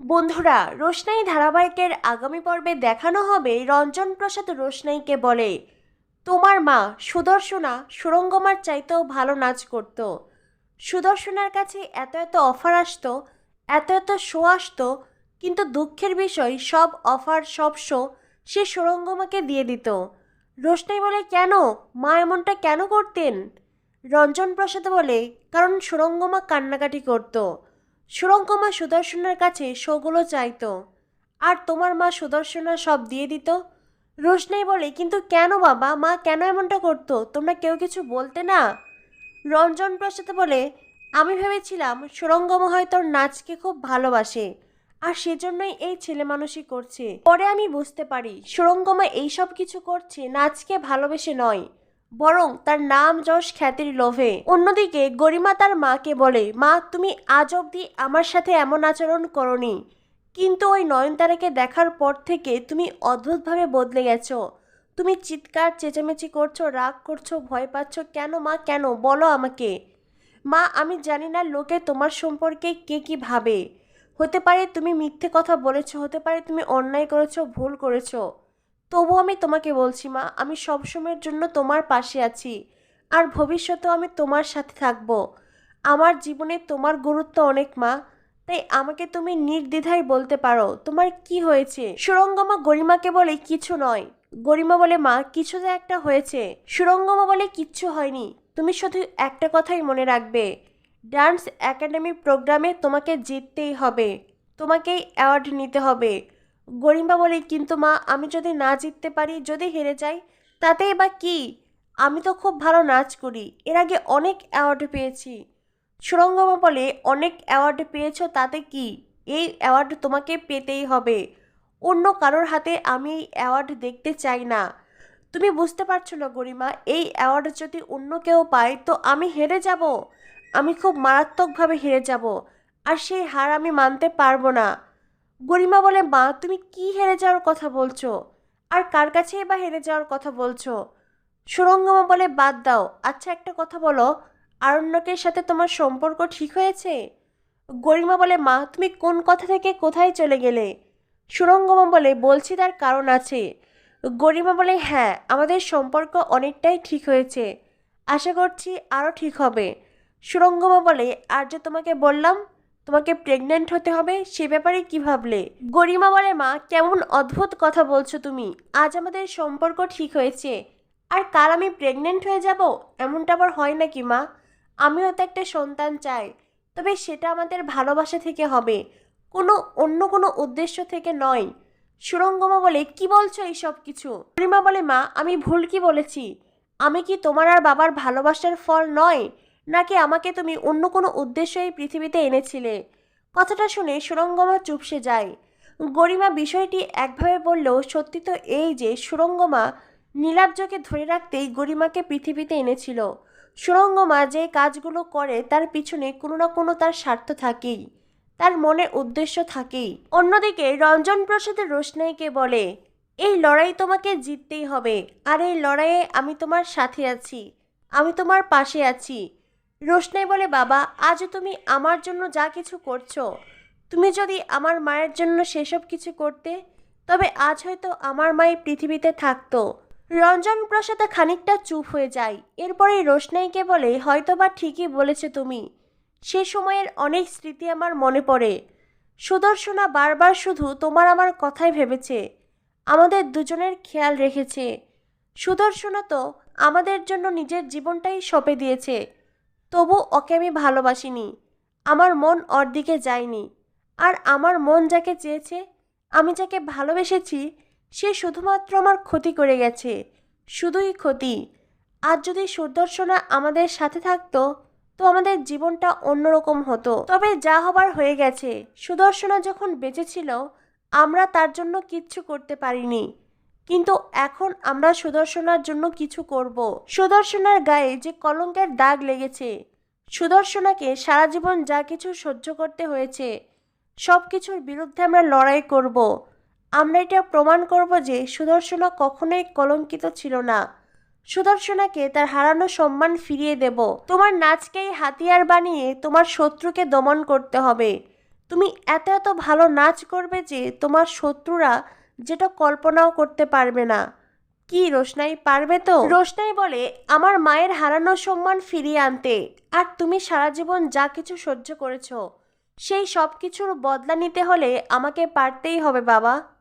বন্ধুরা, রোশনাই ধারাবাহিকের আগামী পর্বে দেখানো হবে রঞ্জন প্রসাদ রোশনাইকে বলে। তোমার মা সুদর্শনা সুরঙ্গমার চাইতেও ভালো নাচ করত। সুদর্শনার কাছে এত এত অফার আসতো, এত এত শো আসতো, কিন্তু দুঃখের বিষয়, সব অফার, সব শো সে সুরঙ্গমাকে দিয়ে দিত। রোশনাই বলে, কেন? মা এমনটা কেন করতেন? রঞ্জন প্রসাদ বলে, কারণ সুরঙ্গমা কান্নাকাটি করতো। সুরঙ্গমা সুদর্শনের কাছে শোগুলো চাইত। আর তোমার মা সুদর্শনা সব দিয়ে দিত? রোশনাই বলে। কিন্তু কেন বাবা? মা কেন এমনটা করতো? তোমরা কেউ কিছু বলতে না? রঞ্জন প্রসাদ বলে, আমি ভেবেছিলাম সুরঙ্গমা হয়তো নাচকে খুব ভালোবাসে, আর সেজন্যই এই ছেলে মানুষই করছে। পরে আমি বুঝতে পারি সুরঙ্গমা এইসব কিছু করছে, নাচকে ভালোবেসে নয়। বরং তার নাম যশ খ্যাতির লোভে। অন্যদিকে গরিমা তার মাকে বলে, মা, তুমি আজ অবধি আমার সাথে এমন আচরণ করনি। কিন্তু ওই নয়নতারাকে দেখার পর থেকে তুমি অদ্ভুতভাবে বদলে গেছো। তুমি চিৎকার, চেঁচামেচি করছ, রাগ করছ, ভয় পাচ্ছ। কেন মা, কেন? বলো আমাকে। মা, আমি জানি না লোকে তোমার সম্পর্কে কে কি ভাবে। হতে পারে তুমি মিথ্যে কথা বলেছ, হতে পারে তুমি অন্যায় করেছ, ভুল করেছ। তবু আমি তোমাকে বলছি, মা, আমি সবসময়ের জন্য তোমার পাশে আছি। আর ভবিষ্যতেও আমি তোমার সাথে থাকব। আমার জীবনে তোমার গুরুত্ব অনেক, মা। তাই আমাকে তুমি নির্দ্বিধায় বলতে পারো, তোমার কি হয়েছে? সুরঙ্গমা গরিমাকে বলে কিছু নয়। গরিমা বলে, মা, কিছু যে একটা হয়েছে। সুরঙ্গমা বলে কিচ্ছু হয়নি। তুমি শুধু একটা কথাই মনে রাখবে। ডান্স একাডেমি প্রোগ্রামে তোমাকে জিততেই হবে। তোমাকেই অ্যাওয়ার্ড নিতে হবে। গরিমা বলে, কিন্তু মা, আমি যদি না জিততে পারি, যদি হেরে যাই তাতেই বা কি? আমি তো খুব ভালো নাচ করি। এর আগে অনেক অ্যাওয়ার্ড পেয়েছি। সুরঙ্গমা বলে, অনেক অ্যাওয়ার্ড পেয়েছ, তাতে কি? এই অ্যাওয়ার্ড তোমাকে পেতেই হবে। অন্য কারোর হাতে আমি এই অ্যাওয়ার্ড দেখতে চাই না। তুমি বুঝতে পারছ না গরিমা, এই অ্যাওয়ার্ড যদি অন্য কেউ পায়, তো আমি হেরে যাব? আমি খুব মারাত্মকভাবে হেরে যাব। আর সেই হার আমি মানতে পারব না। গরিমা বলে, মা, তুমি কি হেরে যাওয়ার কথা বলছো? আর কার কাছেই বা হেরে যাওয়ার কথা বলছো? সুরঙ্গমা বলে, বাদ দাও। আচ্ছা একটা কথা বলো। আরণ্যকের সাথে তোমার সম্পর্ক ঠিক হয়েছে? গরিমা বলে, মা, তুমি কোন কথা থেকে কোথায় চলে গেলে? সুরঙ্গমা বলে, বলছি তার কারণ আছে। গরিমা বলে হ্যাঁ আমাদের সম্পর্ক অনেকটাই ঠিক হয়েছে। আশা করছি আরও ঠিক হবে। সুরঙ্গমা বলে, আর যে তোমাকে বললাম তোমাকে প্রেগনেন্ট হতে হবে, সে ব্যাপারে কি ভাবলে? গরিমা বলে, মা, কেমন অদ্ভুত কথা বলছো তুমি। আজ আমাদের সম্পর্ক ঠিক হয়েছে। আর কাল আমি প্রেগনেন্ট হয়ে যাব? এমনটা আবার হয় নাকি, মা? আমিও তো একটা সন্তান চাই। তবে সেটা আমাদের ভালোবাসা থেকে হবে। কোনো অন্য কোনো উদ্দেশ্য থেকে নয়। সুরঙ্গমা বলে, কি বলছো এই সব কিছু? গরিমা বলে, মা, আমি ভুল কি বলেছি? আমি কি তোমার আর বাবার ভালোবাসার ফল নয়? নাকি আমাকে তুমি অন্য কোনো উদ্দেশ্য এই পৃথিবীতে এনেছিলে? কথাটা শুনে সুরঙ্গমা চুপসে যায়। গরিমা বিষয়টি একভাবে বললেও সত্যি তো এই যে সুরঙ্গমা নীলাব্জকে ধরে রাখতেই গরিমাকে পৃথিবীতে এনেছিল। সুরঙ্গমা যে কাজগুলো করে তার পিছনে কোনো না কোনো তার স্বার্থ থাকেই, তার মনে উদ্দেশ্য থাকেই। অন্যদিকে রঞ্জন প্রসাদের রোশনাইকে বলে, এই লড়াই তোমাকে জিততেই হবে। আর এই লড়াইয়ে আমি তোমার সাথে আছি। আমি তোমার পাশে আছি। রোশনাই বলে, বাবা আজ তুমি আমার জন্য যা কিছু করছ, তুমি যদি আমার মায়ের জন্য সেসব কিছু করতে, তবে আজ হয়তো আমার মাই পৃথিবীতে থাকতো রঞ্জন প্রসাদ খানিকটা চুপ হয়ে যায়। এরপরে রোশনাইকে বলে, হয়তোবা ঠিকই বলেছে তুমি। সে সময়ের অনেক স্মৃতি আমার মনে পড়ে। সুদর্শনা বারবার শুধু তোমার আমার কথাই ভেবেছে। আমাদের দুজনের খেয়াল রেখেছে। সুদর্শনা তো আমাদের জন্য নিজের জীবনটাই সঁপে দিয়েছে। তবু ওকে আমি ভালোবাসিনি। আমার মন ওর দিকে যায়নি। আর আমার মন যাকে চেয়েছে, আমি যাকে ভালোবেসেছি, সে শুধুমাত্র আমার ক্ষতি করে গেছে। শুধুই ক্ষতি। আর যদি সুদর্শনা আমাদের সাথে থাকতো, তো আমাদের জীবনটা অন্যরকম হতো। তবে যা হবার হয়ে গেছে, সুদর্শনা যখন বেঁচে ছিল, আমরা তার জন্য কিচ্ছু করতে পারিনি। কিন্তু এখন আমরা সুদর্শনার জন্য কিছু করব। সুদর্শনার গায়ে যে কলঙ্কের দাগ লেগেছে। সুদর্শনাকে সারা জীবন যা কিছু সহ্য করতে হয়েছে, সব কিছুর বিরুদ্ধে আমরা লড়াই করব। আমরা এটা প্রমাণ করব যে সুদর্শনা কখনোই কলঙ্কিত ছিল না। সুদর্শনাকে তার হারানো সম্মান ফিরিয়ে দেব। তোমার নাচকেই হাতিয়ার বানিয়ে তোমার শত্রুকে দমন করতে হবে। তুমি এত এত ভালো নাচ করবে যে তোমার শত্রুরা যেটা কল্পনাও করতে পারবে না। কি, রোশনাই পারবে তো? রোশনাই বলে, আমার মায়ের হারানো সম্মান ফিরিয়ে আনতে, আর তুমি সারা জীবন যা কিছু সহ্য করেছ, সেই সব কিছুর বদলা নিতে হলে আমাকে পারতেই হবে, বাবা।